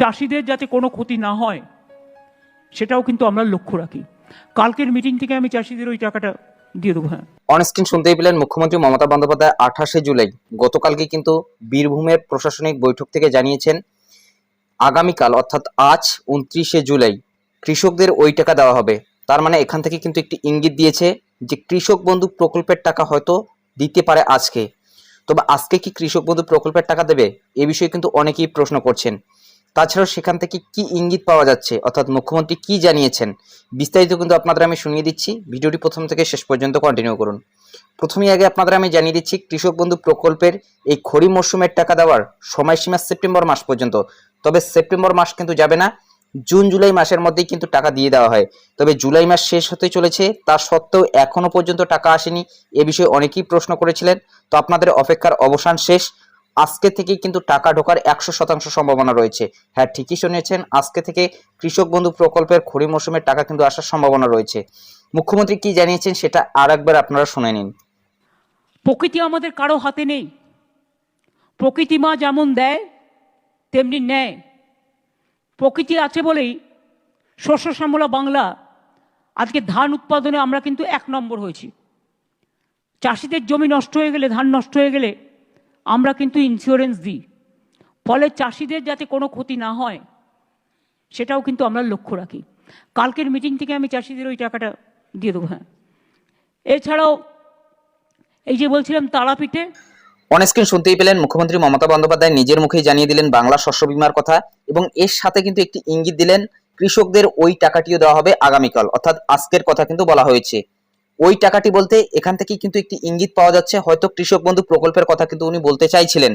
চাষিদের যাতে কোনো ক্ষতি না হয়, সেটাও কিন্তু আমরা লক্ষ্য রাখি। কালকের মিটিং থেকে আমি চাষিদের ওই টাকাটা দিয়ে দেবো হ্যাঁ। অনস্ক্রিন শুনতেই পেলেন মুখ্যমন্ত্রী মমতা বন্দ্যোপাধ্যায় আঠাশে জুলাই। গতকালকে কিন্তু বীরভূমের প্রশাসনিক বৈঠক থেকে জানিয়েছেন, আগামীকাল অর্থাৎ আজ উনত্রিশে জুলাই কৃষকদের ওই টাকা দেওয়া হবে। তার মানে এখান থেকে কিন্তু একটি ইঙ্গিত দিয়েছে যে কৃষক বন্ধু প্রকল্পের টাকা হয়তো দিতে পারে আজকে। তবে আজকে কি কৃষক বন্ধু প্রকল্পের টাকা দেবে, এ বিষয়ে কিন্তু অনেকেই প্রশ্ন করছেন। তাছাড়াও সেখান থেকে কি ইঙ্গিত পাওয়া যাচ্ছে? অর্থাৎ মুখ্যমন্ত্রী কি জানিয়েছেন? বিস্তারিত কিন্তু আপনাদের আমি শুনিয়ে দিচ্ছি। ভিডিওটি প্রথম থেকে শেষ পর্যন্ত কন্টিনিউ করুন। প্রথমেই আগে আপনাদের আমি জানিয়ে দিচ্ছি, কৃষক বন্ধু প্রকল্পের এই খরিফ মরশুমের টাকা দেওয়ার সময়সীমা সেপ্টেম্বর মাস পর্যন্ত। তবে সেপ্টেম্বর মাস কিন্তু যাবে না, জুন, জুলাই মাসের মধ্যেই কিন্তু টাকা দিয়ে দেওয়া হয়। তবে জুলাই মাস শেষ হতে চলেছে, তা সত্ত্বেও এখনও পর্যন্ত টাকা আসেনি। এ বিষয়ে অনেকেই প্রশ্ন করেছিলেন। তো আপনাদের অপেক্ষার অবসান শেষ। আজকে থেকে কিন্তু টাকা ঢোকার একশো শতাংশ সম্ভাবনা রয়েছে। হ্যাঁ ঠিকই শুনেছেন, আজকে থেকে কৃষক বন্ধু প্রকল্পের খরিফ মৌসুমের টাকা কিন্তু আসার সম্ভাবনা রয়েছে। মুখ্যমন্ত্রী কি জানিয়েছেন সেটা আর একবার আপনারা শুনে নিন। প্রকৃতি আমাদের কারও হাতে নেই। প্রকৃতি মা যেমন দেয়, তেমনি নেয়। প্রকৃতি আছে বলেই শস্য শ্যামলা বাংলা, আজকে ধান উৎপাদনে আমরা কিন্তু এক নম্বর হয়েছি। চাষিদের জমি নষ্ট হয়ে গেলে, ধান নষ্ট হয়ে গেলে আমরা কিন্তু ইন্স্যুরেন্স দিই। ফলে চাষিদের যাতে কোনো ক্ষতি না হয়, সেটাও কিন্তু আমরা লক্ষ্য রাখি। কালকের মিটিং থেকে আমি চাষিদের ওই টাকাটা দিয়ে দেবো হ্যাঁ। এছাড়াও এই যে বলছিলাম তারাপীঠে অনস্ক্রিন শুনতেই পেলেন মুখ্যমন্ত্রী মমতা বন্দ্যোপাধ্যায় নিজের মুখেই জানিয়ে দিলেন বাংলা শস্য বিমার কথা এবং এর সাথে কিন্তু একটি ইঙ্গিত দিলেন কৃষকদের ওই টাকাটিও দেওয়া হবে আগামীকাল। অর্থাৎ আজকের কথা কিন্তু বলা হয়েছে। ওই টাকাটি বলতে এখান থেকেই কিন্তু একটি ইঙ্গিত পাওয়া যাচ্ছে। হয়তো কৃষক বন্ধু প্রকল্পের কথা কিন্তু উনি বলতে চাইছিলেন।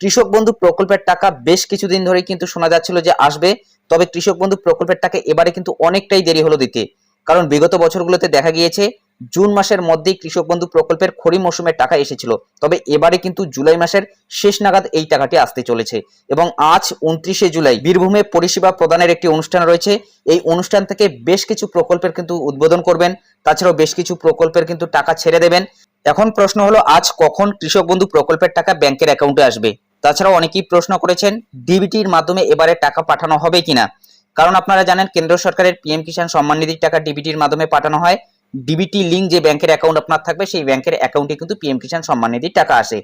কৃষক বন্ধু প্রকল্পের টাকা বেশ কিছুদিন ধরেই কিন্তু শোনা যাচ্ছিল যে আসবে, তবে কৃষক বন্ধু প্রকল্পের টাকা এবারে কিন্তু অনেকটাই দেরি হলো দিতে। কারণ বিগত বছরগুলোতে দেখা গিয়েছে জুন মাসের মধ্যেই কৃষক বন্ধু প্রকল্পের খড়ি মৌসুমের টাকা এসেছিল। তবে এবারে কিন্তু জুলাই মাসের শেষ নাগাদ এই টাকাটি আসতে চলেছে এবং আজ উনত্রিশে জুলাই বীরভূমে পরিষেবা প্রদানের একটি অনুষ্ঠান রয়েছে। এই অনুষ্ঠান থেকে বেশ কিছু প্রকল্পের কিন্তু উদ্বোধন করবেন। তাছাড়াও বেশ কিছু প্রকল্পের কিন্তু টাকা ছেড়ে দেবেন। এখন প্রশ্ন হলো, আজ কখন কৃষক বন্ধু প্রকল্পের টাকা ব্যাংকের অ্যাকাউন্টে আসবে? তাছাড়াও অনেকেই প্রশ্ন করেছেন, ডিবিটির মাধ্যমে এবারে টাকা পাঠানো হবে কিনা? কারণ আপনারা জানেন, কেন্দ্র সরকারের পিএম কিষাণ সম্মান নিধির টাকা ডিবিটির মাধ্যমে পাঠানো হয়। ডিবিটি লিঙ্ক যে ব্যাংকের অ্যাকাউন্ট আপনার থাকবে, সেই ব্যাংকের অ্যাকাউন্টে কিন্তু পিএম কিষাণ সম্মান নিধির টাকা আসে।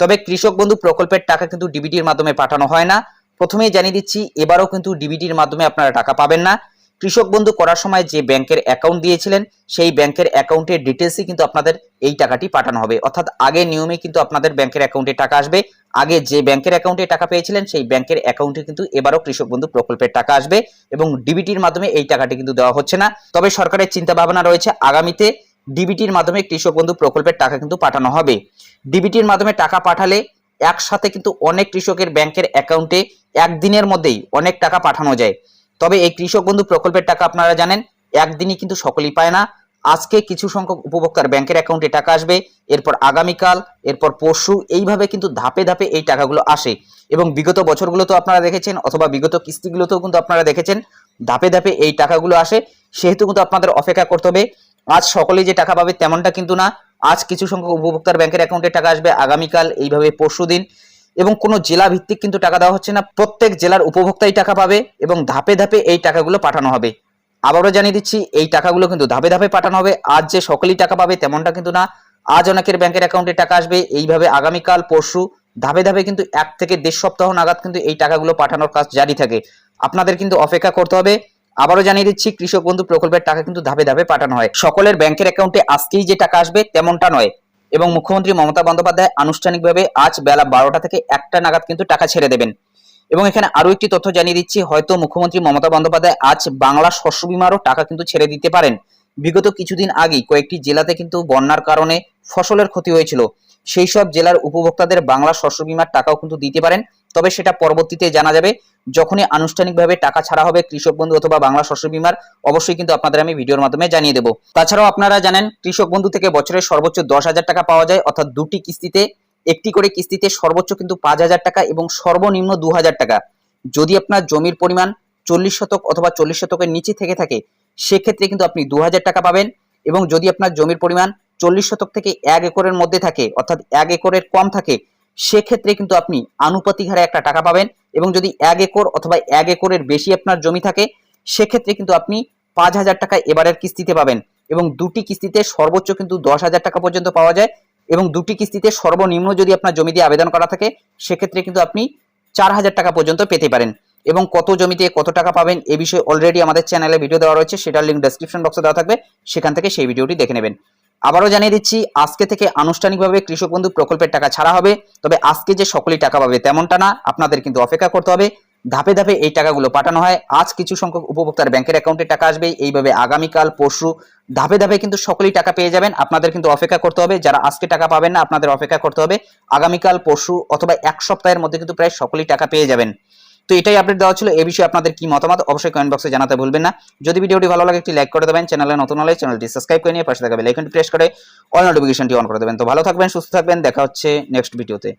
তবে কৃষক বন্ধু প্রকল্পের টাকা কিন্তু ডিবিটির মাধ্যমে পাঠানো হয় না। প্রথমেই জানিয়ে দিচ্ছি, এবারও কিন্তু ডিবিটির মাধ্যমে আপনারা টাকা পাবেন না। কৃষক বন্ধু করার সময় যে ব্যাংকের অ্যাকাউন্ট দিয়েছিলেন, সেই ব্যাংকের অ্যাকাউন্টের ডিটেলসই কিন্তু আপনাদের এই টাকাটি পাঠানো হবে। অর্থাৎ আগে নিয়মে কিন্তু আপনাদের ব্যাংকের অ্যাকাউন্টে টাকা আসবে। আগে যে ব্যাংকের অ্যাকাউন্টে টাকা পেয়েছিলেন, সেই ব্যাংকের অ্যাকাউন্টে কিন্তু এবারও কৃষক বন্ধু প্রকল্পের টাকা আসবে এবং ডিবিটির মাধ্যমে এই টাকাটি কিন্তু দেওয়া হচ্ছে না। তবে সরকারের চিন্তা ভাবনা রয়েছে, আগামীতে ডিবিটির মাধ্যমে কৃষক বন্ধু প্রকল্পের টাকা কিন্তু পাঠানো হবে। ডিবিটির মাধ্যমে টাকা পাঠালে একসাথে কিন্তু অনেক কৃষকের ব্যাংকের অ্যাকাউন্টে একদিনের মধ্যেই অনেক টাকা পাঠানো যায়। তবে এই কৃষক বন্ধু প্রকল্পের টাকা আপনারা জানেন, একদিনই কিন্তু সকলেই পায় না। আজকে কিছু সংখ্যক উপভোক্তার ব্যাংকের অ্যাকাউন্টে টাকা আসবে, এরপর আগামীকাল, এরপর পরশু, এইভাবে কিন্তু ধাপে ধাপে এই টাকাগুলো আসে। এবং বিগত বছরগুলোতেও আপনারা দেখেছেন, অথবা বিগত কিস্তিগুলোতেও কিন্তু আপনারা দেখেছেন, ধাপে ধাপে এই টাকাগুলো আসে। সেহেতু কিন্তু আপনাদের অপেক্ষা করতে হবে, আজ সকলেই যে টাকা পাবে তেমনটা কিন্তু না। আজ কিছু সংখ্যক উপভোক্তার ব্যাংকের অ্যাকাউন্টে টাকা আসবে আগামীকাল, এইভাবে পরশু দিন। এবং কোনো জেলা ভিত্তিক কিন্তু টাকা দেওয়া হচ্ছে না। প্রত্যেক জেলার উপভোক্তাই টাকা পাবে এবং ধাপে ধাপে এই টাকাগুলো পাঠানো হবে। আবারও জানিয়ে দিচ্ছি, এই টাকাগুলো কিন্তু ধাপে ধাপে পাঠানো হবে। আজ যে সকলেই টাকা পাবে তেমনটা কিন্তু না। আজ অনেকের ব্যাংকের অ্যাকাউন্টে টাকা আসবে। এইভাবে আগামীকাল, পরশু ধাপে ধাপে কিন্তু এক থেকে দেড় সপ্তাহ নাগাদ কিন্তু এই টাকাগুলো পাঠানোর কাজ জারি থাকে। আপনাদের কিন্তু অপেক্ষা করতে হবে। আবারও জানিয়ে দিচ্ছি, কৃষক বন্ধু প্রকল্পের টাকা কিন্তু ধাপে ধাপে পাঠানো হয়। সকলের ব্যাংকের অ্যাকাউন্টে আজকেই যে টাকা আসবে তেমনটা নয়। এবং মুখ্যমন্ত্রী মমতা বন্দ্যোপাধ্যায় আনুষ্ঠানিকভাবে আজ বেলা বারোটা থেকে একটা নাগাদ কিন্তু টাকা ছেড়ে দেবেন। এবং এখানে আরও একটি তথ্য জানিয়ে দিচ্ছি, হয়তো মুখ্যমন্ত্রী মমতা বন্দ্যোপাধ্যায় আজ বাংলা শস্য বিমারও টাকা কিন্তু ছেড়ে দিতে পারেন। বিগত কিছুদিন আগেই কয়েকটি জেলাতে কিন্তু বন্যার কারণে ফসলের ক্ষতি হয়েছিল। সেই সব জেলার উপভোক্তাদের বাংলা শস্য বিমার টাকাও কিন্তু দিতে পারেন। তবে সেটা পরবর্তীতে জানা যাবে। যখনই আনুষ্ঠানিকভাবে টাকা ছাড়া হবে কৃষক বন্ধু অথবা বাংলা শস্য বিমার, অবশ্যই কিন্তু আপনাদের আমি ভিডিওর মাধ্যমে জানিয়ে দেবো। তাছাড়াও আপনারা জানেন, কৃষক বন্ধু থেকে বছরের সর্বোচ্চ দশ হাজার টাকা পাওয়া যায়, অর্থাৎ দুটি কিস্তিতে, একটি করে কিস্তিতে সর্বোচ্চ কিন্তু পাঁচ হাজার টাকা এবং সর্বনিম্ন দু হাজার টাকা। যদি আপনার জমির পরিমাণ চল্লিশ শতক অথবা চল্লিশ শতকের নিচে থেকে থাকে, সেক্ষেত্রে কিন্তু আপনি দু হাজার টাকা পাবেন এবং যদি আপনার জমির পরিমাণ চল্লিশ শতক থেকে এক একরের মধ্যে থাকে, অর্থাৎ এক একরের কম থাকে সেক্ষেত্রে কিন্তু আপনি আনুপাতিক হারে একটা টাকা পাবেন এবং যদি এক একর অথবা এক একরের বেশি আপনার জমি থাকে, সেক্ষেত্রে কিন্তু আপনি পাঁচ হাজার টাকা এবারের কিস্তিতে পাবেন এবং দুটি কিস্তিতে সর্বোচ্চ কিন্তু দশ হাজার টাকা পর্যন্ত পাওয়া যায় এবং দুটি কিস্তিতে সর্বনিম্ন যদি আপনার জমি দিয়ে আবেদন করা থাকে, সেক্ষেত্রে কিন্তু আপনি চার হাজার টাকা পর্যন্ত পেতে পারেন। এবং কত জমিতে কত টাকা পাবেন, এ বিষয়ে অলরেডি আমাদের চ্যানেলে ভিডিও দেওয়া রয়েছে, সেটার লিঙ্ক ডেসক্রিপশন বক্সে দেওয়া থাকবে, সেখান থেকে সেই ভিডিওটি দেখে নেবেন। আবারও জানিয়ে দিচ্ছি, আজকে থেকে আনুষ্ঠানিকভাবে কৃষক বন্ধু প্রকল্পের টাকা ছাড়া হবে, তবে আজকে যে সকলেই টাকা পাবে তেমনটা না, আপনাদের কিন্তু অপেক্ষা করতে হবে। ধাপে ধাপে এই টাকাগুলো পাঠানো হয়। আজ কিছু সংখ্যক উপভোক্তার ব্যাংকের অ্যাকাউন্টে টাকা আসবে, এইভাবে আগামীকাল, পরশু, ধাপে ধাপে কিন্তু সকলেই টাকা পেয়ে যাবেন। আপনাদের কিন্তু অপেক্ষা করতে হবে, যারা আজকে টাকা পাবেন না, আপনাদের অপেক্ষা করতে হবে। আগামীকাল, পরশু অথবা এক সপ্তাহের মধ্যে কিন্তু প্রায় সকলেই টাকা পেয়ে যাবেন। তো এটাই আপডেট দেওয়া ছিল। এ বিষয়ে আপনাদের কি মতামত অবশ্যই কমেন্ট বক্সে জানাতে ভুলবেন না। যদি ভিডিওটি ভালো লাগে, একটি লাইক করে দেবেন। চ্যানেলে নতুন হলে চ্যানেলটি সাবস্ক্রাইব করে নিয়ে পাশে থাকবে বেল প্রেস করে অল নোটিফিকেশনটি অন করে দেবেন। তো ভালো থাকবেন, সুস্থ থাকবেন। দেখা হচ্ছে নেক্সট ভিডিওতে